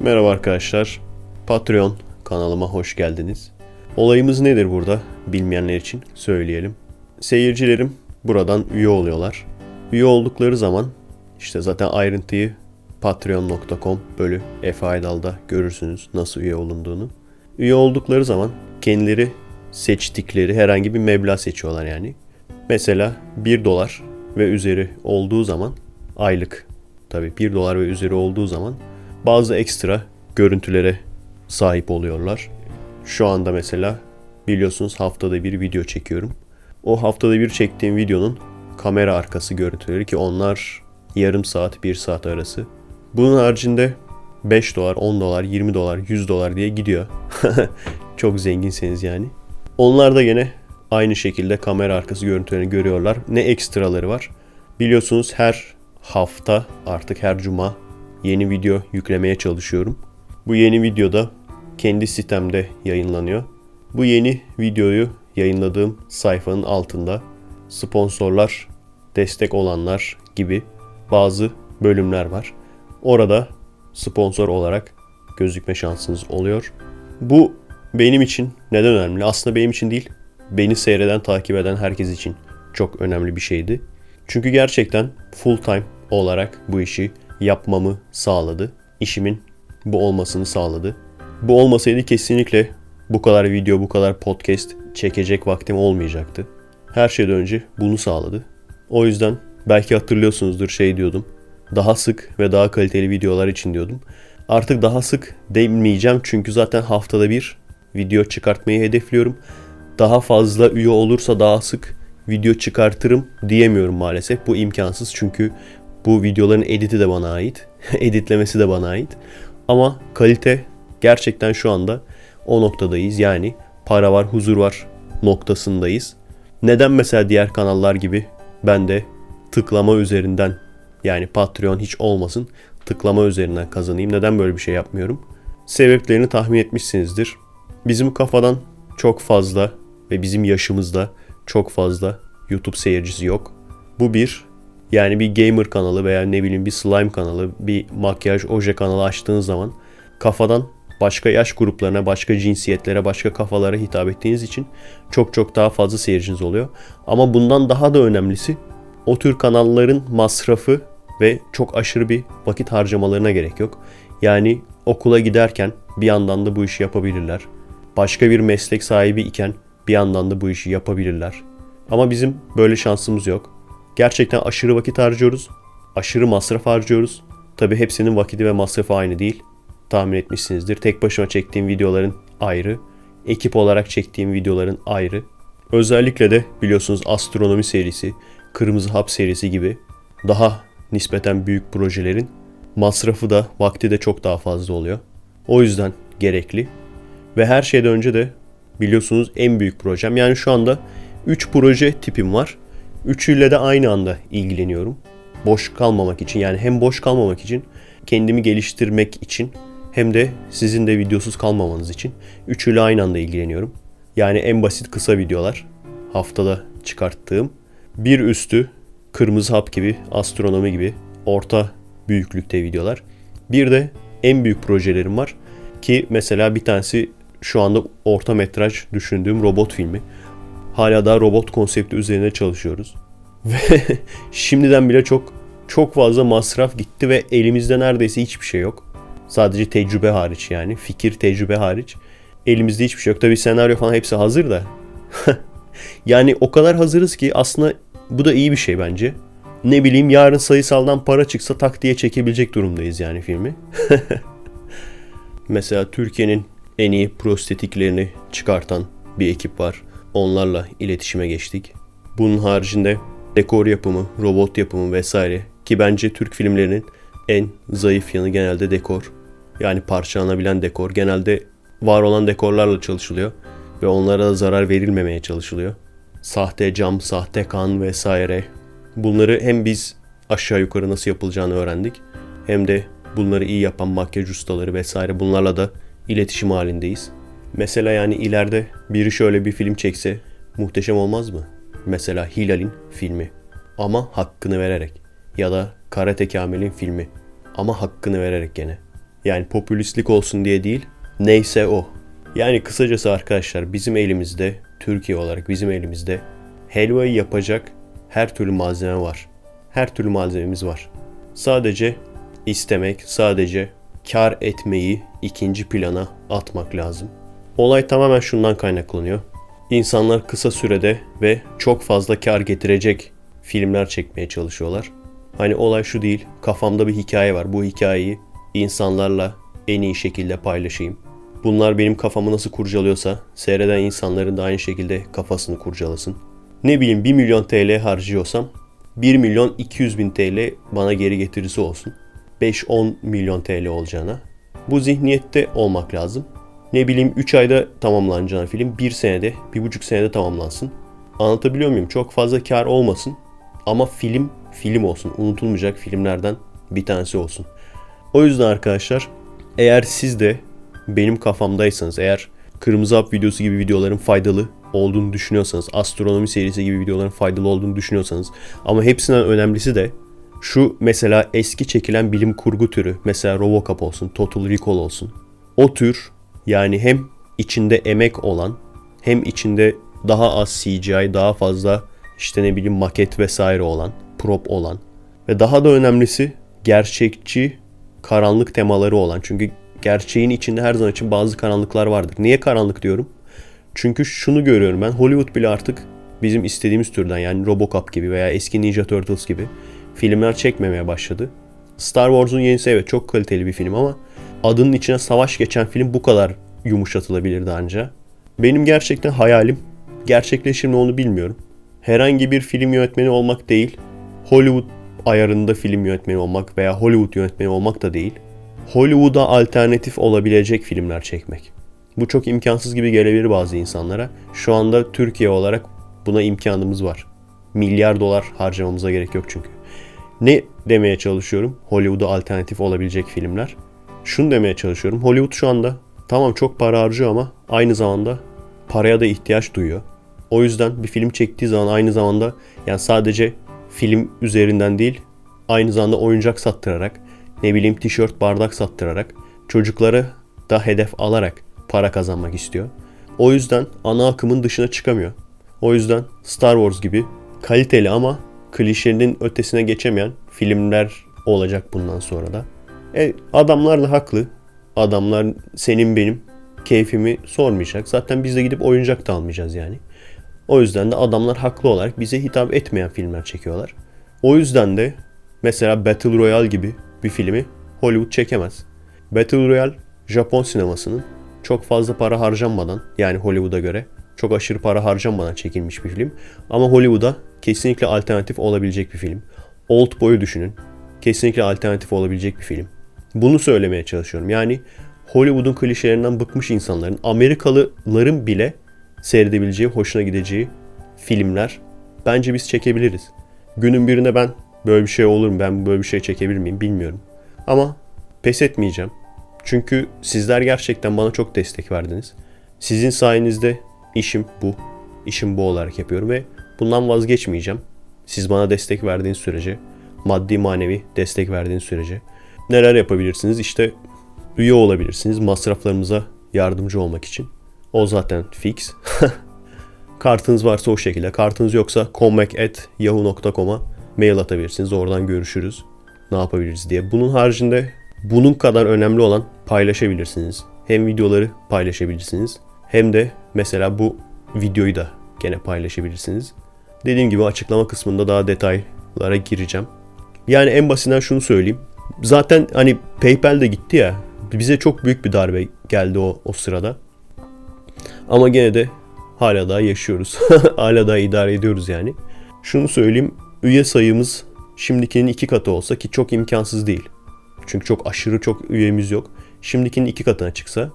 Merhaba arkadaşlar. Patreon kanalıma hoş geldiniz. Olayımız nedir burada? Bilmeyenler için söyleyelim. Seyircilerim buradan üye oluyorlar. Üye oldukları zaman işte zaten ayrıntıyı patreon.com bölü Efe Aydal'da görürsünüz nasıl üye olunduğunu. Üye oldukları zaman kendileri seçtikleri herhangi bir meblağ seçiyorlar yani. Mesela 1 dolar ve üzeri olduğu zaman aylık tabii 1 dolar ve üzeri olduğu zaman bazı ekstra görüntülere sahip oluyorlar. Şu anda mesela biliyorsunuz haftada bir video çekiyorum. O haftada bir çektiğim videonun kamera arkası görüntüleri ki onlar yarım saat 1 saat arası. Bunun haricinde 5 dolar, 10 dolar, 20 dolar, 100 dolar diye gidiyor. Çok zenginseniz yani. Onlar da gene aynı şekilde kamera arkası görüntülerini görüyorlar. Ne ekstraları var? Biliyorsunuz her hafta artık her cuma yeni video yüklemeye çalışıyorum. Bu yeni videoda kendi sitemde yayınlanıyor. Bu yeni videoyu yayınladığım sayfanın altında sponsorlar, destek olanlar gibi bazı bölümler var. Orada sponsor olarak gözükme şansınız oluyor. Bu benim için neden önemli? Aslında benim için değil, beni seyreden, takip eden herkes için çok önemli bir şeydi. Çünkü gerçekten full time olarak bu işi yapmamı sağladı. İşimin bu olmasını sağladı. Bu olmasaydı kesinlikle bu kadar video, bu kadar podcast çekecek vaktim olmayacaktı. Her şeyden önce bunu sağladı. O yüzden belki hatırlıyorsunuzdur şey diyordum. Daha sık ve daha kaliteli videolar için diyordum. Artık daha sık demeyeceğim çünkü zaten haftada bir video çıkartmayı hedefliyorum. Daha fazla üye olursa daha sık video çıkartırım diyemiyorum maalesef. Bu imkansız çünkü bu videoların editi de bana ait. Editlemesi de bana ait. Ama kalite gerçekten şu anda o noktadayız. Yani para var, huzur var noktasındayız. Neden mesela diğer kanallar gibi ben de tıklama üzerinden yani Patreon hiç olmasın tıklama üzerinden kazanayım. Neden böyle bir şey yapmıyorum? Sebeplerini tahmin etmişsinizdir. Bizim kafadan çok fazla ve bizim yaşımızda çok fazla YouTube seyircisi yok. Bu bir. Yani bir gamer kanalı veya ne bileyim bir slime kanalı, bir makyaj, oje kanalı açtığınız zaman kafadan başka yaş gruplarına, başka cinsiyetlere, başka kafalara hitap ettiğiniz için çok çok daha fazla seyirciniz oluyor. Ama bundan daha da önemlisi o tür kanalların masrafı ve çok aşırı bir vakit harcamalarına gerek yok. Yani okula giderken bir yandan da bu işi yapabilirler. Başka bir meslek sahibi iken bir yandan da bu işi yapabilirler. Ama bizim böyle şansımız yok. Gerçekten aşırı vakit harcıyoruz. Aşırı masraf harcıyoruz. Tabi hepsinin vakiti ve masrafı aynı değil. Tahmin etmişsinizdir. Tek başıma çektiğim videoların ayrı. Ekip olarak çektiğim videoların ayrı. Özellikle de biliyorsunuz astronomi serisi, Kırmızı Hap serisi gibi daha nispeten büyük projelerin masrafı da vakti de çok daha fazla oluyor. O yüzden gerekli. Ve her şeyden önce de biliyorsunuz en büyük projem. Yani şu anda 3 proje tipim var. Üçüyle de aynı anda ilgileniyorum. Boş kalmamak için yani hem boş kalmamak için kendimi geliştirmek için hem de sizin de videosuz kalmamanız için üçüyle aynı anda ilgileniyorum. Yani en basit kısa videolar haftada çıkarttığım. Bir üstü kırmızı hap gibi, astronomi gibi orta büyüklükte videolar. Bir de en büyük projelerim var ki mesela bir tanesi şu anda orta metraj düşündüğüm robot filmi. Hala daha robot konsepti üzerine çalışıyoruz. Ve şimdiden bile çok çok fazla masraf gitti ve elimizde neredeyse hiçbir şey yok. Sadece tecrübe hariç yani. Fikir, tecrübe hariç. Elimizde hiçbir şey yok. Tabii senaryo falan hepsi hazır da. yani o kadar hazırız ki aslında bu da iyi bir şey bence. Ne bileyim yarın sayısaldan para çıksa tak diye çekebilecek durumdayız yani filmi. Mesela Türkiye'nin en iyi prostetiklerini çıkartan bir ekip var. Onlarla iletişime geçtik. Bunun haricinde dekor yapımı, robot yapımı vesaire ki bence Türk filmlerinin en zayıf yanı genelde dekor. Yani parçalanabilen dekor. Genelde var olan dekorlarla çalışılıyor ve onlara da zarar verilmemeye çalışılıyor. Sahte cam, sahte kan vesaire. Bunları hem biz aşağı yukarı nasıl yapılacağını öğrendik hem de bunları iyi yapan makyaj ustaları vesaire bunlarla da iletişim halindeyiz. Mesela yani ileride biri şöyle bir film çekse muhteşem olmaz mı? Mesela Hilal'in filmi ama hakkını vererek ya da Karate Kamil'in filmi ama hakkını vererek gene. Yani popülistlik olsun diye değil. Neyse o. Yani kısacası arkadaşlar bizim elimizde Türkiye olarak bizim elimizde helvayı yapacak her türlü malzeme var. Her türlü malzememiz var. Sadece istemek, sadece kar etmeyi ikinci plana atmak lazım. Olay tamamen şundan kaynaklanıyor. İnsanlar kısa sürede ve çok fazla kar getirecek filmler çekmeye çalışıyorlar. Hani olay şu değil, kafamda bir hikaye var. Bu hikayeyi insanlarla en iyi şekilde paylaşayım. Bunlar benim kafamı nasıl kurcalıyorsa seyreden insanların da aynı şekilde kafasını kurcalasın. Ne bileyim 1 milyon TL harcıyorsam 1 milyon 200 bin TL bana geri getirisi olsun. 5-10 milyon TL olacağına. Bu zihniyette olmak lazım. Ne bileyim 3 ayda tamamlanacağın film 1 senede, 1,5 senede tamamlansın. Anlatabiliyor muyum? Çok fazla kar olmasın. Ama film, film olsun. Unutulmayacak filmlerden bir tanesi olsun. O yüzden arkadaşlar eğer siz de benim kafamdaysanız, eğer Kırmızı Hap videosu gibi videoların faydalı olduğunu düşünüyorsanız, astronomi serisi gibi videoların faydalı olduğunu düşünüyorsanız ama hepsinden önemlisi de şu mesela eski çekilen bilim kurgu türü, mesela Robocop olsun, Total Recall olsun. O tür yani hem içinde emek olan hem içinde daha az CGI, daha fazla işte ne bileyim maket vesaire olan, prop olan ve daha da önemlisi gerçekçi karanlık temaları olan. Çünkü gerçeğin içinde her zaman için bazı karanlıklar vardır. Niye karanlık diyorum? Çünkü şunu görüyorum ben Hollywood bile artık bizim istediğimiz türden yani Robocop gibi veya eski Ninja Turtles gibi filmler çekmemeye başladı. Star Wars'un yenisi evet çok kaliteli bir film ama adının içine savaş geçen film bu kadar yumuşatılabilirdi anca. Benim gerçekten hayalim, gerçekleşir mi onu bilmiyorum. Herhangi bir film yönetmeni olmak değil, Hollywood ayarında film yönetmeni olmak veya Hollywood yönetmeni olmak da değil. Hollywood'a alternatif olabilecek filmler çekmek. Bu çok imkansız gibi gelebilir bazı insanlara. Şu anda Türkiye olarak buna imkanımız var. Milyar dolar harcamamıza gerek yok çünkü. Ne demeye çalışıyorum? Hollywood'a alternatif olabilecek filmler. Şunu demeye çalışıyorum. Hollywood şu anda tamam çok para harcıyor ama aynı zamanda paraya da ihtiyaç duyuyor. O yüzden bir film çektiği zaman aynı zamanda yani sadece film üzerinden değil aynı zamanda oyuncak sattırarak ne bileyim tişört bardak sattırarak çocukları da hedef alarak para kazanmak istiyor. O yüzden ana akımın dışına çıkamıyor. O yüzden Star Wars gibi kaliteli ama klişenin ötesine geçemeyen filmler olacak bundan sonra da. E, adamlar da haklı. Adamlar senin benim keyfimi sormayacak. Zaten biz de gidip oyuncak da almayacağız yani. O yüzden de adamlar haklı olarak bize hitap etmeyen filmler çekiyorlar. O yüzden de mesela Battle Royale gibi bir filmi Hollywood çekemez. Battle Royale Japon sinemasının çok fazla para harcanmadan yani Hollywood'a göre çok aşırı para harcanmadan çekilmiş bir film. Ama Hollywood'a kesinlikle alternatif olabilecek bir film. Old Boy'u düşünün. Kesinlikle alternatif olabilecek bir film. Bunu söylemeye çalışıyorum. Yani Hollywood'un klişelerinden bıkmış insanların, Amerikalıların bile seyredebileceği, hoşuna gideceği filmler bence biz çekebiliriz. Günün birine ben böyle bir şey olur mu, ben böyle bir şey çekebilir miyim bilmiyorum. Ama pes etmeyeceğim. Çünkü sizler gerçekten bana çok destek verdiniz. Sizin sayenizde işim bu. İşim bu olarak yapıyorum ve bundan vazgeçmeyeceğim. Siz bana destek verdiğiniz sürece, maddi manevi destek verdiğiniz sürece neler yapabilirsiniz? İşte üye olabilirsiniz masraflarımıza yardımcı olmak için. O zaten fix. Kartınız varsa o şekilde. Kartınız yoksa comeback.yahoo.com'a mail atabilirsiniz. Oradan görüşürüz. Ne yapabiliriz diye. Bunun haricinde bunun kadar önemli olan paylaşabilirsiniz. Hem videoları paylaşabilirsiniz hem de mesela bu videoyu da gene paylaşabilirsiniz. Dediğim gibi açıklama kısmında daha detaylara gireceğim. Yani en basitinden şunu söyleyeyim. Zaten hani PayPal de gitti ya. Bize çok büyük bir darbe geldi o, o sırada. Ama gene de hala daha yaşıyoruz. hala daha idare ediyoruz yani. Şunu söyleyeyim. Üye sayımız şimdikinin iki katı olsa ki çok imkansız değil. Çünkü çok aşırı çok üyemiz yok. Şimdikinin iki katına çıksa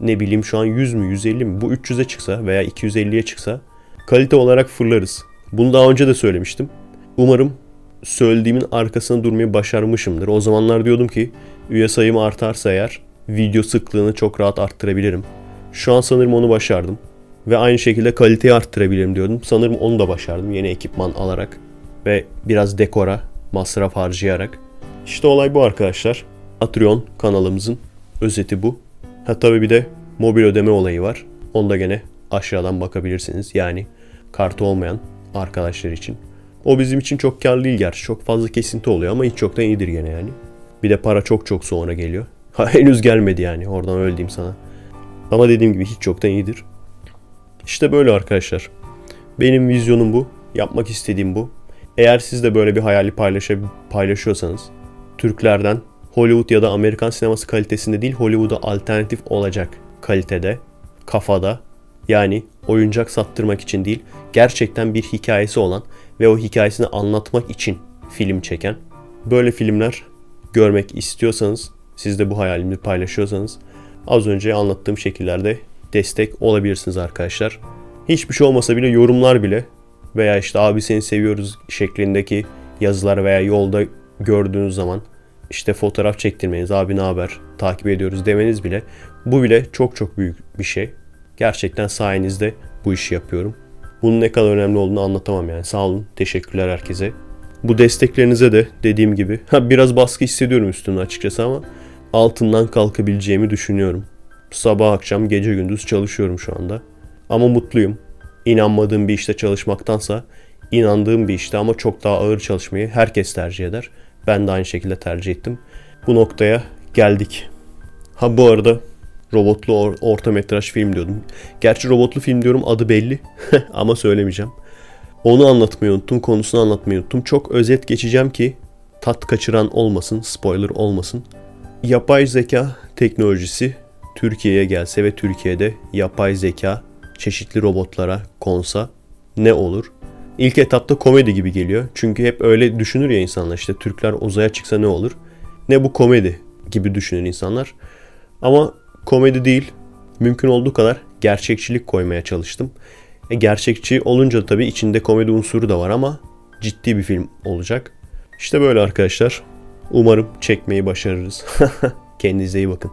ne bileyim şu an 100 mü 150 mi bu 300'e çıksa veya 250'ye çıksa kalite olarak fırlarız. Bunu daha önce de söylemiştim. Umarım söylediğimin arkasına durmayı başarmışımdır. O zamanlar diyordum ki üye sayım artarsa eğer video sıklığını çok rahat arttırabilirim. Şu an sanırım onu başardım. Ve aynı şekilde kaliteyi arttırabilirim diyordum. Sanırım onu da başardım yeni ekipman alarak. Ve biraz dekora masraf harcayarak. İşte olay bu arkadaşlar. Patreon kanalımızın özeti bu. Ha tabii bir de mobil ödeme olayı var. Onda gene aşağıdan bakabilirsiniz. Yani kartı olmayan arkadaşlar için. O bizim için çok karlı değil gerçi. Çok fazla kesinti oluyor ama hiç çoktan iyidir gene yani. Bir de para çok çok sonra geliyor. Ha, henüz gelmedi yani oradan öyle sana. Ama dediğim gibi hiç çoktan iyidir. İşte böyle arkadaşlar. Benim vizyonum bu. Yapmak istediğim bu. Eğer siz de böyle bir hayali paylaşa- paylaşıyorsanız Türklerden Hollywood ya da Amerikan sineması kalitesinde değil Hollywood'a alternatif olacak kalitede, kafada yani oyuncak sattırmak için değil gerçekten bir hikayesi olan ve o hikayesini anlatmak için film çeken böyle filmler görmek istiyorsanız siz de bu hayalimi paylaşıyorsanız az önce anlattığım şekillerde destek olabilirsiniz arkadaşlar. Hiçbir şey olmasa bile yorumlar bile veya işte abi seni seviyoruz şeklindeki yazılar veya yolda gördüğünüz zaman işte fotoğraf çektirmeniz, abi ne haber, takip ediyoruz demeniz bile bu bile çok çok büyük bir şey. Gerçekten sayenizde bu işi yapıyorum. Bunun ne kadar önemli olduğunu anlatamam yani. Sağ olun. Teşekkürler herkese. Bu desteklerinize de dediğim gibi biraz baskı hissediyorum üstümde açıkçası ama altından kalkabileceğimi düşünüyorum. Sabah akşam gece gündüz çalışıyorum şu anda. Ama mutluyum. İnanmadığım bir işte çalışmaktansa inandığım bir işte ama çok daha ağır çalışmayı herkes tercih eder. Ben de aynı şekilde tercih ettim. Bu noktaya geldik. Ha bu arada robotlu or- orta metraj film diyordum. Gerçi robotlu film diyorum adı belli ama söylemeyeceğim. Onu anlatmayı unuttum, konusunu anlatmayı unuttum. Çok özet geçeceğim ki tat kaçıran olmasın, spoiler olmasın. Yapay zeka teknolojisi Türkiye'ye gelse ve Türkiye'de yapay zeka çeşitli robotlara konsa ne olur? İlk etapta komedi gibi geliyor. Çünkü hep öyle düşünür ya insanlar işte Türkler uzaya çıksa ne olur? Ne bu komedi gibi düşünür insanlar. Ama komedi değil. Mümkün olduğu kadar gerçekçilik koymaya çalıştım. E, gerçekçi olunca tabii içinde komedi unsuru da var ama ciddi bir film olacak. İşte böyle arkadaşlar. Umarım çekmeyi başarırız. Kendinize iyi bakın.